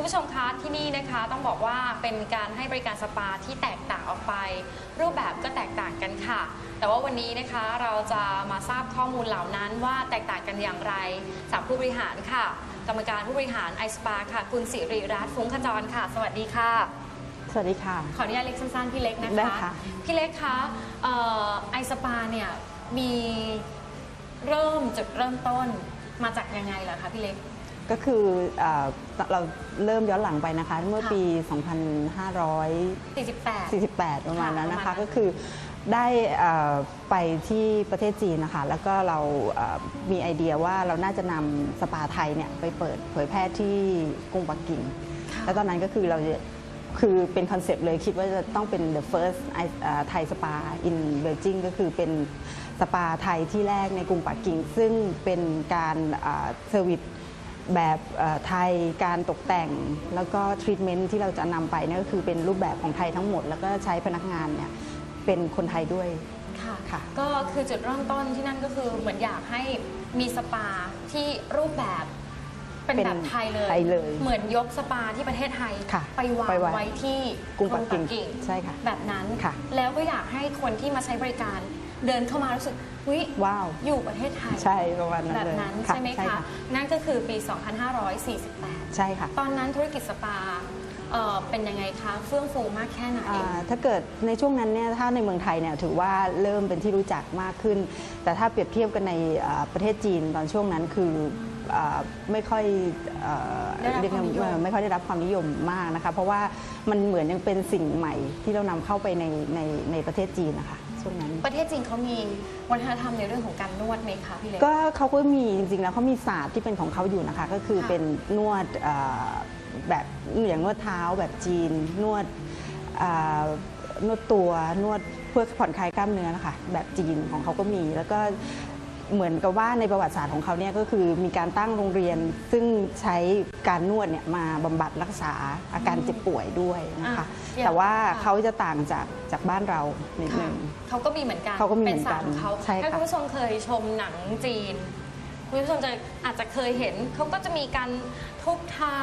ค่ะคุณผู้ชมคะที่นี่นะคะต้องบอกว่าเป็นการให้บริการสปาที่แตกต่างออกไป รูปแบบก็แตกต่างกันค่ะ แต่ว่าวันนี้นะคะเราจะมาทราบข้อมูลเหล่านั้นว่าแตกต่างกันอย่างไรจากผู้บริหารค่ะ กรรมการผู้บริหารไอสปาค่ะ คุณสิริรัตน์ฟุ้งขจรค่ะ สวัสดีค่ะ สวัสดีค่ะ ขออนุญาตเล็กสั้นๆพี่เล็กนะได้คะ ค่ะ พี่เล็กคะไอสปาเนี่ยมีเริ่มจุดเริ่มต้นมาจากยังไงเหรอคะพี่เล็ก ก็คือเอ่อเราเริ่มย้อนหลังไปนะคะ เมื่อปี48 2548 ประมาณนั้นนะประมาณนั้คะนก็คือได้เอ่อไปที่ประเทศจีนนะคะ แล้วก็เราเอ่อมีไอเดียว่าเราน่าจะนำสปาไทยเนี่ยไปเปิดเผยแพร่ที่กรุงปักกิ่งค่ะแล้วตอนนั้นก็คือเราจะคือเป็นคอนเซปต์เลยคิดว่าจะต้องเป็น the first ไทยสปา in Beijing ก็คือเป็นสปาไทยที่แรกในกรุงปักกิ่ง ซึ่งเป็นการเซอร์วิส แบบเอ่อไทยการตกแต่ง แล้วก็ทรีทเมนต์ที่เราจะนำไปเนี่ยก็คือเป็นรูปแบบของไทยทั้งหมด แล้วก็ใช้พนักงานเนี่ยเป็นคนไทยด้วยค่ะค่ะก็คือจุดเริ่มต้นที่นั่นก็คือเหมือนอยากให้มีสปาที่รูปแบบเป็นเป็นแบบไทยเลยไทยเลย เหมือนยกสปาที่ประเทศไทยค่ะไปวางไปวางไว้ที่กรุงปักกิ่งใช่ค่ะแบบนั้นค่ะแล้วก็อยากให้คนที่มาใช้บริการ เดินเข้ามารู้สึกวิว้าวอยู่ประเทศไทยใช่ประมาณนั้นแบบเลยนั้นค่ะใช่ไหมใช่คะค่ะนั่นก็คือปี 2548 ใช่ค่ะ ตอนนั้นธุรกิจสปาเอ่อเป็นยังไงคะเฟื่องฟูมากแค่ไหนอ่าถ้าเกิดในช่วงนั้นเนี่ยถ้าในเมืองไทยเนี่ยถือว่าเริ่มเป็นที่รู้จักมากขึ้น แต่ถ้าเปรียบเทียบกันในอ่าประเทศจีนตอนช่วงนั้นคืออาไม่ค่อยเอ่อได้รับเรียกความนิยมว่าไม่ค่อยได้รับความนิยมมากนะคะ เพราะว่ามันเหมือนยังเป็นสิ่งใหม่ที่เรานำเข้าไปในในในประเทศจีนนะคะช่วงนั้น ประเทศจีนเขามีวัฒนธรรมในเรื่องของการนวดไหมคะพี่เล็ก ก็เขาก็มีจริงๆแล้วเขามีศาสตร์ที่เป็นของเขาอยู่นะคะ ก็คือค่ะ เป็นนวดเอ่อแบบอย่างนวดเท้าแบบจีน นวดอ่านวดตัวนวดเพื่อผ่อนคลายกล้ามเนื้อนะคะแบบจีนของเขาก็มี แล้วก็ เหมือนกับว่าในประวัติศาสตร์ของเขาเนี่ยก็คือมีการตั้งโรงเรียน ซึ่งใช้การนวดเนี่ยมาบำบัดรักษาอาการเจ็บป่วยด้วยนะคะอะอย่างแต่ว่าค่ะเขาจะต่างจากจากบ้านเรานิดนึงเขาก็มีเหมือนกันเขาก็มีเป็นเหมือนกัศานสตร์ของเขาใช่ค่ะถ้าคุณผู้ชมเคยชมหนังจีน คุณผู้ชมจะอาจจะเคยเห็นเขาก็จะมีการทุบเท้า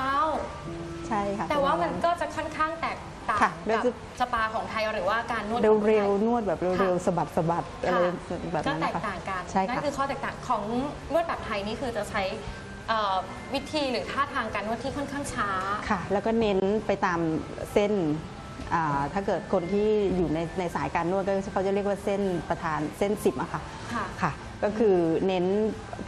ใช่ค่ะแต่ว่ามันก็จะค่อนข้างแตกต่างค่ะกับก็จะสปาของไทยหรือว่าการนวดเร็วของคนไทยๆนวดแบบเร็วๆสะบัดสะบัดอะไรค่ะแบบก็นั้นแตนะกคะต่างกันใช่นั่ค่ะ นคือข้อแตกต่างของนวดแบบไทยนี่คือจะใช้เอ่อวิธีหรือท่าทางการนวดที่ค่อนข้างช้า ค่ะ แล้วก็เน้นไปตามเส้นอ่าถ้าเกิดคนที่อยู่ในในสายการนวดก็เขาจะเรียกว่าเส้นประธานเส้นสิบอะค่ะค่ะ ค่ะ ก็คือเน้น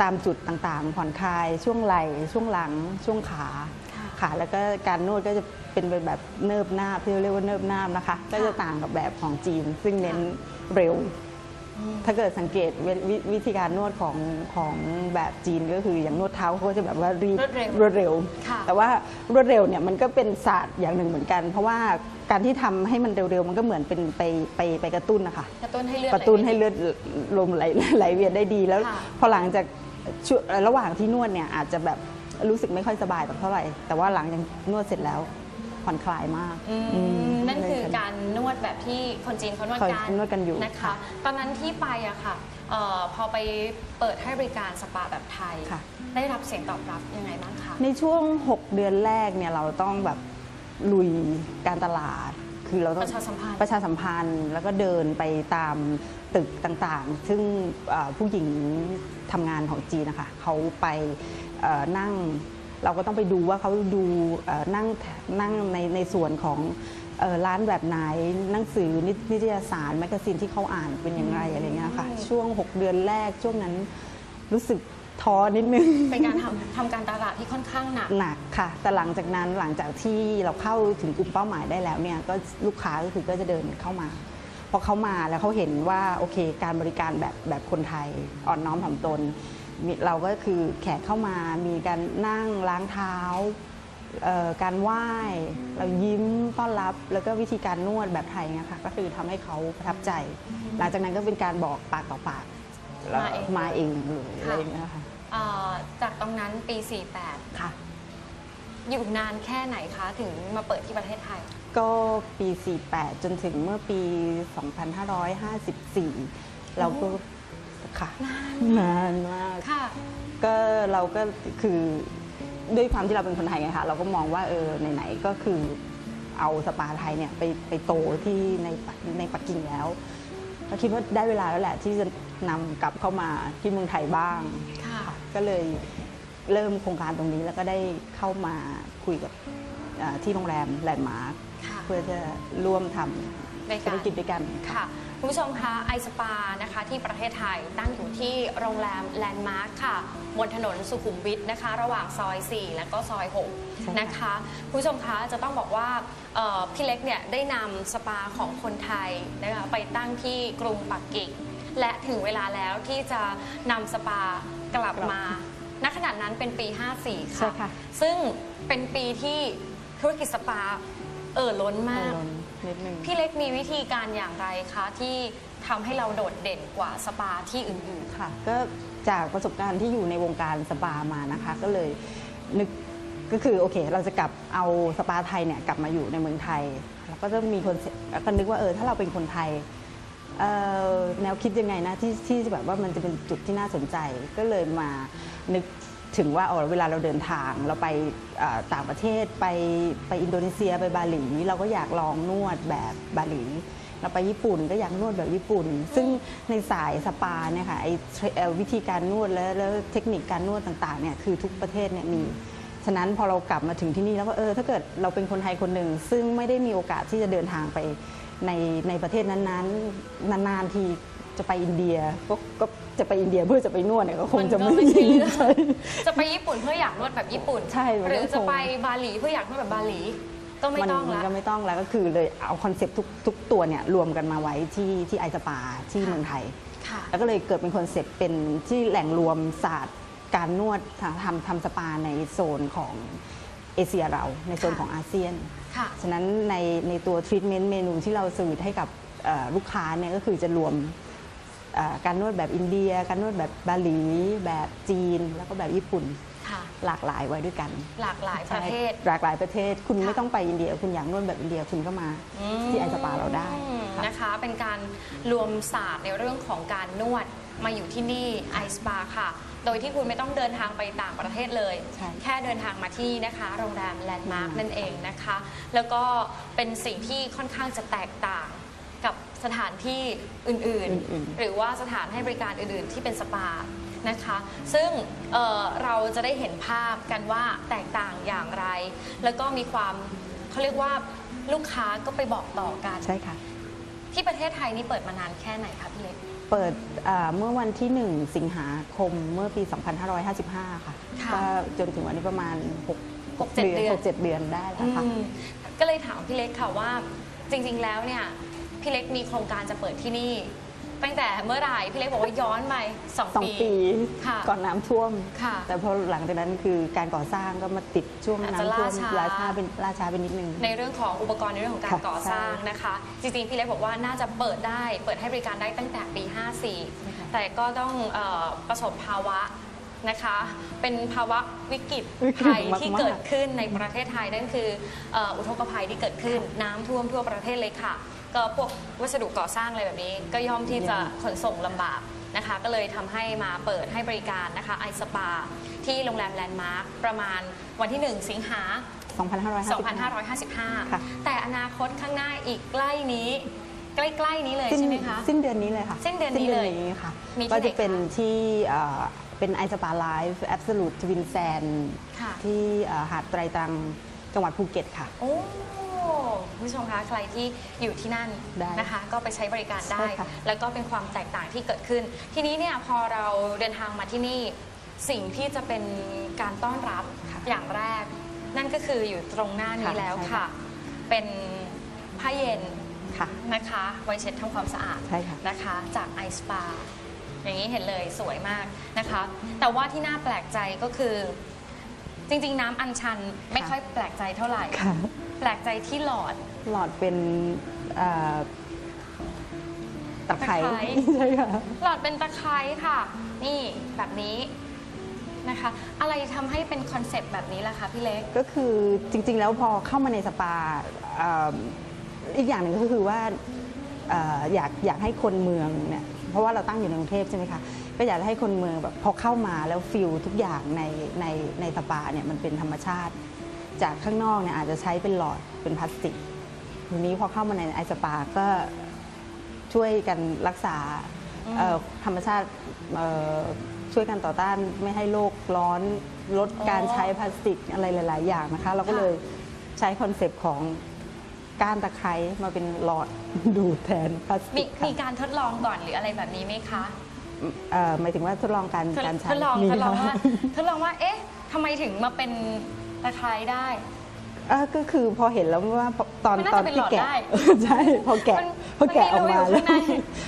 ตามจุดต่างๆ ผ่อนคลาย ช่วงไหล่ช่วงหลัง ช่วงขาค่ะค่ะแล้วก็การนวดก็จะเป็นไปแบบเนิบนาบที่เรียกว่าเนิบนาบนะคะก็จะต่างกับแบบของจีน ซึ่งเน้นเร็ว ถ้าเกิดสังเกตวววิธีการนวดของของแบบจีนก็คืออย่างนวดเท้าเขาก็จะแบบว่ารีบรวดเร็วรวดเร็ว ค่ะแต่ว่ารวดเร็วเนี่ยมันก็เป็นศาสตร์อย่างหนึ่งเหมือนกัน เพราะว่าการที่ทำให้มันเร็วๆมันก็เหมือนเป็นไปไปไปกระตุ้นนะคะ กระตุ้นให้เลือด กระตุ้นไหลให้เลือดลมไหลไหลเวียนได้ดีแล้ว ค่ะ พอหลังจากช่วงระหว่างที่นวดเนี่ยอาจจะแบบรู้สึกไม่ค่อยสบายแบบเท่าไหร่ แต่ว่าหลังจากนวดเสร็จแล้ว ผ่อนคลายมากอืมอืมนั่นคือเลยการนวดแบบที่คนจีนเขานวดเขากันนวดกันอยู่นะคะค่ะตอนนั้นที่ไปอะค่ะเออพอไปเปิดให้บริการสปาแบบไทยค่ะได้รับเสียงตอบรับยังไงบ้างคะในช่วง 6 เดือนแรกเนี่ยเราต้องแบบลุยการตลาดคือเราต้ปองระชาสัมพันธ์ประชาสัมพันธ์ แล้วก็เดินไปตามตึกต่างๆ ซึ่งเอ่อผู้หญิงทำงานของจีนนะคะเขาไปเอ่อนั่ง เราก็ต้องไปดูว่าเขาดูเอ่อนั่งนั่งในในส่วนของเอ่อร้านแบบไหนหนังสือนินิตยสารแมกกาซีนที่เขาอ่านเป็นอย่างไรอะไรเงี้ยค่ะ ช่วง 6 เดือนแรกช่วงนั้นรู้สึกท้อนิดนึง เป็นการทำทำการตลาดที่ค่อนข้างหนักหนักค่ะ แต่หลังจากนั้นหลังจากที่เราเข้าถึงกลุ่มเป้าหมายได้แล้วเนี่ยก็ลูกค้าก็คือก็จะเดินเข้ามาพอเขามาแล้วเขาเห็นว่าโอเค การบริการแบบแบบคนไทยอ่อนน้อมถ่อมตนมี เราก็คือแขกเข้ามามีการนั่งล้างเท้าเอ่อการไหว้ เรายิ้มต้อนรับ แล้วก็วิธีการนวดแบบไทยเนี่ยค่ะก็คือทำให้เขาประทับใจ หลังจากนั้นก็เป็นการบอกปากต่อปากแล้วมาเองมาเองเลยอะไรอย่างเงี้ยค่ะเอ่อจากตรงนั้นปีค่ะ48อยู่นานแค่ไหนคะ ถึงมาเปิดที่ประเทศไทย ก็ปี 48 จนถึงเมื่อปี 2554 เราก็ ค่ะนานนานมากค่ะก็เราก็คือด้วยความที่เราเป็นคนไทยไงคะเราก็มองว่าเออไหนๆก็คือเอาสปาไทยเนี่ยไปไปโตที่ในปักในปักกิ่งแล้วก็คิดว่าได้เวลาแล้วแหละที่จะนำกลับเข้ามาที่เมืองไทยบ้างค่ะก็เลยเริ่มโครงการตรงนี้แล้วก็ได้เข้ามาคุยกับอ่าที่โรงแรมแลนด์มาร์คค่ะเพื่อจะร่วมทในำการธุรกิจด้วยกันค่ะ คุณผู้ชมคะไอสปานะคะที่ประเทศไทยตั้งอยู่ที่โรงแรมแลนด์มาร์คค่ะ บนถนนสุขุมวิทนะคะ ระหว่างซอย 4 และก็ซอยใช่ค่ะ6นะคะคุณผู้ชมคะจะต้องบอกว่าเอ่อพี่เล็กเนี่ยได้นำสปาของคนไทยนะคะไปตั้งที่กรุงปักกิ่ง และถึงเวลาแล้วที่จะนำสปากลับมาณขณะนั้นเป็นปี 54ใช่ค่ะค่ะ ซึ่งเป็นปีที่ธุรกิจสปาเอ่อล้นมากเออ นิดนึงพี่เล็กมีวิธีการอย่างไรคะที่ทำให้เราโดดเด่นกว่าสปาที่อื่นค่ะ ก็จากประสบการณ์ที่อยู่ในวงการสปามานะคะ ก็เลยนึกก็คือโอเค เราจะกลับเอาสปาไทยเนี่ยกลับมาอยู่ในเมืองไทยแล้วก็จะมีคนก็นึกว่าเออถ้าเราเป็นคนไทยเอ่อแนวคิดยังไงนะที่ที่แบบว่ามันจะเป็นจุดที่น่าสนใจก็เลยมานึก ถึงว่าเออเวลาเราเดินทางเราไปต่างประเทศไปไปอินโดนีเซียไปบาหลี เราก็อยากลองนวดแบบบาหลี เราไปญี่ปุ่นก็อยากนวดแบบญี่ปุ่น ซึ่งในสายสปาเนี่ยค่ะไอวิธีการนวดและแล้วเทคนิคการนวดต่างๆเนี่ยคือทุกประเทศเนี่ยมีฉะนั้นพอเรากลับมาถึงที่นี่แล้วก็เออถ้าเกิดเราเป็นคนไทยคนหนึ่งซึ่งไม่ได้มีโอกาสที่จะเดินทางไปในในประเทศนั้นๆ นานๆที จะไปอินเดียก็ก็จะไปอินเดียเพื่อจะไปนวดเนี่ยก็คงจะมันก็ไม่ไม่ใช่เรื่องใช่ๆจะไปญี่ปุ่นเพื่ออยากนวดแบบญี่ปุ่น ใช่มันก็หรือจะคงไปบาหลีเพื่ออยากนวดแบบบาหลีก็ไม่ต้องมันละก็ไม่ต้องแล้วก็คือเลยเอาคอนเซปต์ทุกทุกตัวเนี่ยรวมกันมาไว้ที่ที่ไอสปาที่เมืองไทยค่ะแล้วก็เลยเกิดเป็นคอนเซปต์เป็นที่แหล่งรวมศาสตร์การนวดทำทำทำสปาในโซนของเอเชียเราในโซนค่ะของอาเซียนค่ะฉะนั้นในในตัวทรีทเมนต์เมนูที่เราสวิตให้กับเอ่อลูกค้าเนี่ยก็คือจะรวมเอ่อ การนวดแบบอินเดีย การนวดแบบบาหลี แบบจีน แล้วก็แบบญี่ปุ่นค่ะหลากหลายไว้ด้วยกัน หลากหลายประเทศใช่หลากหลายประเทศ คุณค่ะไม่ต้องไปอินเดีย คุณอยากนวดแบบอินเดียคุณก็มาที่ไอสปาเราได้อืมค่ะนะคะ เป็นการรวมศาสตร์ในเรื่องของการนวดมาอยู่ที่นี่ไอสปาค่ะ โดยที่คุณไม่ต้องเดินทางไปต่างประเทศเลยใช่แค่เดินทางมาที่นะคะ โรงแรมแลนด์มาร์คอืมนั่นเองนะคะ แล้วก็เป็นสิ่งที่ค่อนข้างจะแตกต่างกับ สถานที่อื่นอื่นๆ หรือว่าสถานให้บริการอื่นๆ ที่เป็นสปานะคะ ซึ่งเอ่อเราจะได้เห็นภาพกันว่าแตกต่างอย่างไร แล้วก็มีความเขาเรียกว่าลูกค้าก็ไปบอกต่อกันใช่ค่ะ ที่ประเทศไทยนี่เปิดมานานแค่ไหนคะพี่เล็กเปิดอ่าเมื่อวันที่ 1 สิงหาคมเมื่อปี 2555 ค่ะค่ะก็จนถึงวันนี้ประมาณหก6เจ็ดเดือนเดือนหกเจ็ดเดือนได้แล้วค่ะอืมก็เลยถามพี่เล็กค่ะว่าจริง ๆ แล้วเนี่ย พี่เล็กมีโครงการจะเปิดที่นี่ ตั้งแต่เมื่อไหร่พี่เล็กบอกว่าย้อนไปสองสองปีปีค่ะ ก่อนน้ำท่วม ค่ะแต่พอหลังจากนั้นคือการก่อสร้างก็มาติดช่วงอาจจะน้ำท่วมล่าช้า ล่าช้าเป็นล่าช้าเป็นนิดนึง ในเรื่องของอุปกรณ์ในเรื่องของการค่ะก่อสร้างใช่นะคะ จริงๆ พี่เล็กบอกว่าน่าจะเปิดได้ เปิดให้บริการได้ตั้งแต่ปีค่ะ54 แต่ก็ต้องเออประสบภาวะนะคะ เป็นภาวะวิกฤตวิกฤตภัยมากๆที่เกิดขึ้นในประเทศไทยนั่นคือเอ่ออุทกภัยที่เกิดขึ้นน้ำท่วมทั่วประเทศเลยค่ะ ก็พวกวัสดุก่อสร้างอะไรแบบนี้ ก็ย่อมที่จะขนส่งลำบากนะคะ ก็เลยทำให้มาเปิดให้บริการนะคะไอสปาที่โรงแรมแลนด์มาร์คประมาณวันที่ 1 สิงหา 2555ค่ะ2555แต่อนาคตข้างหน้าอีกใกล้นี้ ใกล้ๆนี้เลยสิ้นใช่ไหมคะ สิ้นเดือนนี้เลยค่ะ สิ้นเดือนนี้เลยค่ะมีที่ก็ไหนจะเป็นคะที่เอ่อเป็นไอสปาไลฟ์แอบสูตทวินแซนค่ะที่เอ่อหาดไตรตรังจังหวัดภูเก็ตค่ะโอ้ คุณผู้ชมคะใครที่อยู่ที่นั่นได้นะคะ ก็ไปใช้บริการได้ใช่ค่ะแล้วก็เป็นความแตกต่างที่เกิดขึ้น ทีนี้เนี่ยพอเราเดินทางมาที่นี่สิ่งที่จะเป็นการต้อนรับอย่างแรก นั่นก็คืออยู่ตรงหน้านี้แล้วค่ะ เป็นผ้าเย็นค่ะนะคะไว้เช็ดทำความสะอาดใช่ค่ะนะคะ จากไอสปาอย่างนี้เห็นเลยสวยมากนะคะ แต่ว่าที่น่าแปลกใจก็คือ จริง ๆ น้ำอัญชันไม่ค่ะค่อยแปลกใจเท่าไหร่ค่ะ แปลกใจที่หลอด หลอดเป็นเอ่อตะไคร้ตะไคร้ ใช่ค่ะหลอดเป็นตะไคร้ค่ะ นี่แบบนี้นะคะ อะไรทำให้เป็นคอนเซปต์แบบนี้ล่ะคะพี่เล็ก ก็คือจริง ๆ แล้วพอเข้ามาในสปาเอ่ออีกอย่างหนึ่งก็คือว่าเอ่ออยากอยากให้คนเมืองเนี่ยเพราะว่าเราตั้งอยู่ในกรุงเทพใช่ไหมคะก็อยากให้คนเมืองแบบพอเข้ามาแล้วฟิลทุกอย่างในในในสปาเนี่ยมันเป็นธรรมชาติ จากข้างนอกเนี่ยอาจจะใช้เป็นหลอดเป็นพลาสติกทีนี้พอเข้ามาในไอสปาก็ช่วยกันรักษาเอ่อธรรมชาติเอ่อช่วยกันต่อต้านไม่ให้โลกร้อนลดการอ๋อใช้พลาสติกอะไรหลาย ๆ อย่างนะคะ เราก็ค่ะเลยใช้คอนเซปต์ของก้านตะไคร้มาเป็นหลอดดูดแทนพลาสมีติกค่ะมีการทดลองก่อนหรืออะไรแบบนี้ไหมคะเอ่อหมายถึงว่าทดลองการทดการใช้ทดลองมีทดลองค่ะว่าทดลองว่าเอ๊ะทำไมถึงมาเป็น ตะไคร้ได้ เออก็คือพอเห็นแล้วว่าพอตอนมันน่าตอนจะเป็นที่หลอดแกะ ได้ ใช่พอแกะมันพอแกะออกมามันมีรูอยู่แล้วข้างใน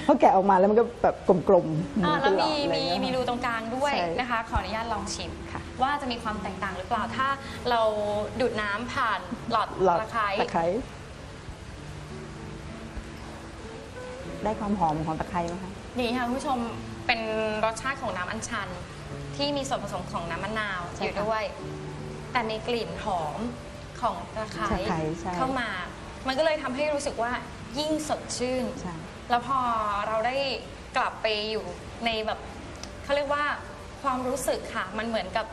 พอแกะออกมาแล้วมันก็แบบกลมๆเหมือ่าอนแล้วเป็นหลอมีดอะไรมีเงี้ยมีรูตรงกลางด้วยใช่นะคะ ขออนุญาตลองชิมค่ะว่าจะมีความแตกต่างหรือเปล่าถ้าเราดูดน้ำผ่านหลอดหลอดตะไคร้ตะไคร้ได้ความหอมของตะไคร้ไหมคะ นี่ค่ะคุณผู้ชมเป็นรสชาติของน้ำอัญชัน ที่มีส่วนผสมของน้ำมะนาวใช่อยู่ค่ะ ด้วย แต่มีกลิ่นหอมของตะไคร้ตะไคร้ใช่ เข้ามา มันก็เลยทำให้รู้สึกว่ายิ่งสดชื่น ใช่ แล้วพอเราได้กลับไปอยู่ในแบบเขาเรียกว่าความรู้สึกค่ะ มันเหมือนกับ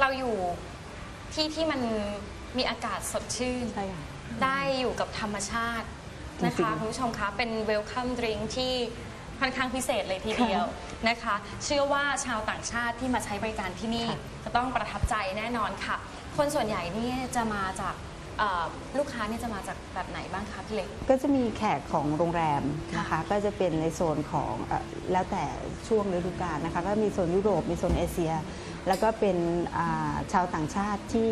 เราอยู่ที่ที่มันมีอากาศสดชื่น ใช่ค่ะ ได้อยู่กับธรรมชาตินะจริคะงๆ คุณผู้ชมคะ เป็นเวลคัมดริงที่ ค่อนข้างพิเศษเลยทีเดียวนะคะ เชื่อว่าชาวต่างชาติที่มาใช้บริการที่นี่ค่ะจะต้องประทับใจแน่นอนค่ะ คนส่วนใหญ่นี่จะมาจากเอ่อลูกค้าเนี่ยจะมาจากแบบไหนบ้างคะพี่เล็ก ก็จะมีแขกของโรงแรมนะคะ ก็จะเป็นในโซนของเอ่อแล้วแต่ช่วงฤดูกาลนะคะ ก็มีโซนยุโรป มีโซนเอเชีย แล้วก็เป็นอ่าชาวต่างชาติที่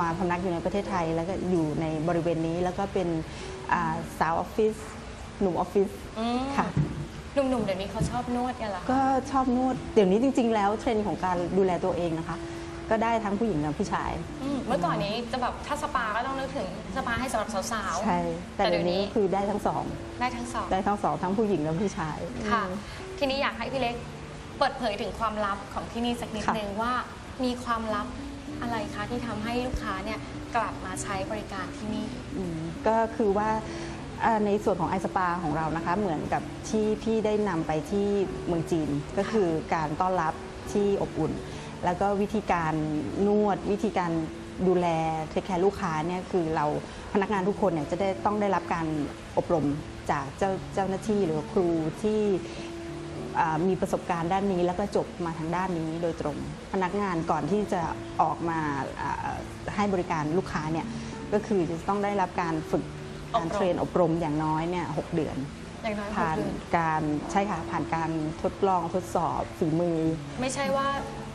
มาพำนักอยู่ในประเทศไทย แล้วก็อยู่ในบริเวณนี้ แล้วก็เป็นอ่าสาวออฟฟิศหนุ่มออฟฟิศอืมค่ะ หนุ่มๆเดี๋ยวนี้เขาชอบนวดกันเหรอคะก็ชอบนวดเดี๋ยวนี้จริง ๆ แล้วเทรนด์ของการดูแลตัวเองนะคะ ก็ได้ทั้งผู้หญิงและผู้ชาย อืมเมื่อก่อนนี้จะแบบถ้าสปาก็ต้องนึกถึงสปาให้สำหรับสาวใช่แต่เดี๋ยวนี้คือได้ทั้งสอง ได้ทั้งสองได้ทั้งสองทั้งผู้หญิงและผู้ชาย ค่ะ ทีนี้อยากให้พี่เล็กเปิดเผยถึงความลับของที่นี่สักนิดค่ะ นึงว่ามีความลับอะไรคะที่ทำให้ลูกค้าเนี่ยกลับมาใช้บริการที่นี่ อืมก็คือว่าเอ่อ ในส่วนของไอสปาของเรานะคะ เหมือนกับที่พี่ได้นำไปที่เมืองจีน ก็คือการต้อนรับที่อบอุ่น แล้วก็วิธีการนวดวิธีการดูแลเทคแคร์ลูกค้าเนี่ยคือเราพนักงานทุกคนเนี่ยจะได้ต้องได้รับการอบรมจากเจ้าเจ้าหน้าที่หรือครูที่มีประสบการณ์ด้านนี้แล้วก็จบมาทางด้านนี้โดยตรง พนักงานก่อนที่จะออกมาให้บริการลูกค้าเนี่ยก็คือจะต้องได้รับการฝึก การเทรนอบรมอย่างน้อยเนี่ยหกเดือนอย่างน้อยหกผ่านเดือนการใช่ค่ะผ่านการทดลองทดสอบฝีมือ ไม่ใช่ว่า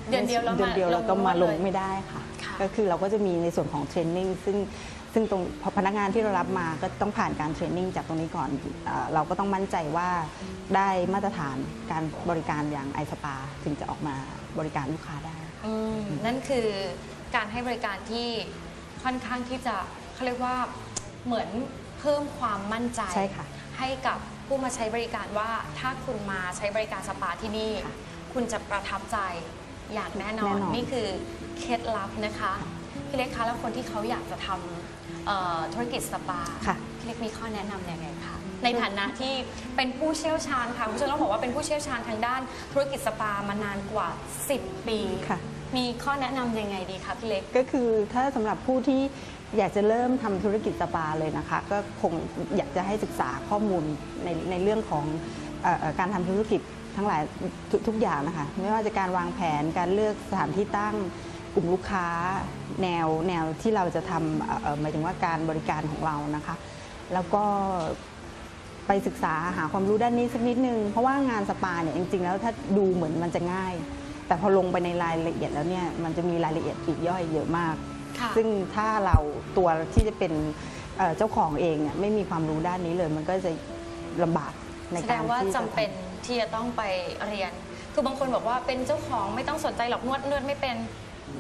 เดือนเดียวแล้วเดือนเดียวแล้วก็มาลงไม่ไได้ค่ะค่ะ ก็คือเราก็จะมีในส่วนของเทรนนิ่งซึ่งซึ่งตรงพอพนักงานที่เรารับมาก็ต้องผ่านการเทรนนิ่งจากตรงนี้ก่อนเออเราก็ต้องมั่นใจว่าได้มาตรฐานการบริการอย่างไอสปาถึงจะออกมาบริการลูกค้าได้อืมนั่นคือการให้บริการที่ค่อนข้างที่จะเขาเรียกว่าเหมือน เพิ่มความมั่นใจใช่ค่ะ ให้กับผู้มาใช้บริการว่าถ้าคุณมาใช้บริการสปาที่นี่ค่ะคุณจะประทับใจอยากแน่นอแน่นนอนนี่คือเคล็ดลับนะคะพี่เล็กคะแล้วคนที่เขาอยากจะทำเอ่อธุรกิจสปาค่ะพี่เล็กมีข้อแนะนำยังไงคะในฐานะที่เป็นผู้เชี่ยวชาญค่ะคุณผู้ชมต้องบอกว่าเป็นผู้เชี่ยวชาญทางด้านธุรกิจสปามานานกว่า 10 ปีค่ะมีข้อแนะนำยังไงดีคะพี่เล็กก็คือถ้าสำหรับผู้ที่ อยากจะเริ่มทำธุรกิจสปาเลยนะคะ ก็คงอยากจะให้ศึกษาข้อมูลในในเรื่องของออการทำธุรกิจทั้งหลายทุกทุกอย่างนะคะ ไม่ว่าจะการวางแผนการเลือกสถานที่ตั้งกลุ่มลูกค้าแนวแนวที่เราจะทำหมายถึงว่าการบริการของเรานะคะ แล้วก็ไปศึกษาหาความรู้ด้านนี้สักนิดนึง เพราะว่างานสปาเนี่ยจริงๆ แล้วถ้าดูเหมือนมันจะง่าย แต่พอลงไปในรายละเอียดแล้วเนี่ยมันจะมีรายละเอียดปลีกย่อยเยอะมาก ซึ่งถ้าเราตัวที่จะเป็นเอ่อเจ้าของเองเนี่ยไม่มีความรู้ด้านนี้เลย มันก็จะลำบากในแสดการงว่าที่จำจะเป็นที่จะต้องไปเรียน คือบางคนบอกว่าเป็นเจ้าของไม่ต้องสนใจหรอกนวดนวดไม่เป็น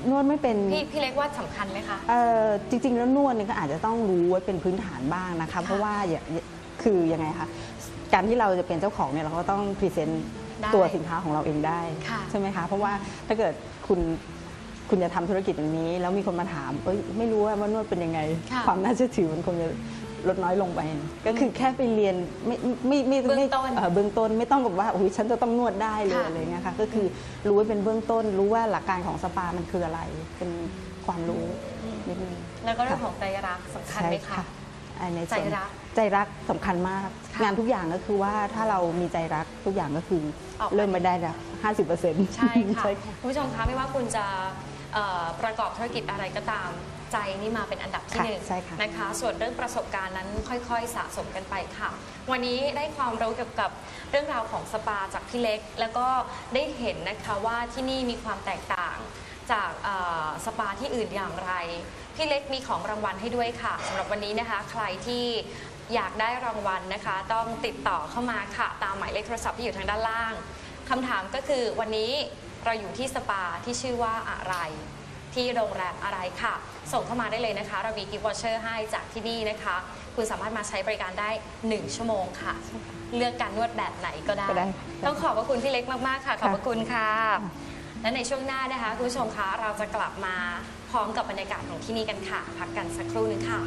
นวดไม่เป็นพี่พี่เล็กว่าสำคัญไหมคะเอ่อจริง ๆ แล้วนวดเนี่ยก็อาจจะต้องรู้ไว้เป็นพื้นฐานบ้างนะคะ เพราะว่าอย่าอย่าคือยังไงคะการที่เราจะเป็นเจ้าของเนี่ยเราก็ต้องพรีเซนต์ได้ตัวสินค้าของเราเองได้ค่ะใช่ไหมคะเพราะว่าถ้าเกิดคุณ คุณจะทำธุรกิจอย่างนี้ แล้วมีคนมาถามเอ้ยไม่รู้ว่าว่านวดเป็นยังไงค่ะความน่าเชื่อถือมันคงจะลดน้อยลงไป ก็คือแค่ไปเรียนไม่ไม่ไม่เบื้องไม่ต้นเอ่อเบื้องต้นไม่ต้องกับว่าอุ้ยฉันจะต้องนวดได้เลยค่ะอะไรเงี้ยค่ะก็คือรู้ไว้เป็นเบื้องต้น รู้ว่าหลักการของสปามันคืออะไรเป็นความรู้นิดนึงแล้วก็เรื่องของใจรักสำคัญไหมคะอ่าในส่วนใจรักใจรักสำคัญมากค่ะงานทุกอย่างก็คือว่าถ้าเรามีใจรักทุกอย่างก็คือออกมาเริ่มมาได้แล้วห้าสิบเปอร์เซ็นต์ใช่ค่ะคุณผู้ชมคะไม่ว่าคุณจะเอ่อ ประกอบธุรกิจอะไรก็ตามใจนี่มาเป็นอันดับที่ค่ะหนึ่งใช่ค่ะนะคะ ส่วนเรื่องประสบการณ์นั้นค่อยๆ สะสมกันไปค่ะ วันนี้ได้ความรู้เกี่ยวกับเรื่องราวของสปาจากพี่เล็ก แล้วก็ได้เห็นนะคะว่าที่นี่มีความแตกต่างจากเอ่อสปาที่อื่นอย่างไร พี่เล็กมีของรางวัลให้ด้วยค่ะสำหรับวันนี้นะคะ ใครที่อยากได้รางวัลนะคะ ต้องติดต่อเข้ามาค่ะ ตามหมายเลขโทรศัพท์ที่อยู่ทางด้านล่างคำถามก็คือวันนี้ เราอยู่ที่สปาที่ชื่อว่าอะไร ที่โรงแรมอะไรค่ะ ส่งเข้ามาได้เลยนะคะ เรามีกิฟต์วอเชอร์ให้จากที่นี่นะคะ คุณสามารถมาใช้บริการได้ 1 ชั่วโมงค่ะ เลือกการนวดแบบไหนก็ได้ ก็ได้ ต้องขอบพระคุณพี่เล็กมากๆค่ะ ขอบพระคุณค่ะค่ะและในช่วงหน้านะคะคุณผู้ชมคะเราจะกลับมาพร้อมกับบรรยากาศของที่นี่กันค่ะ พักกันสักครู่หนึงค่ะ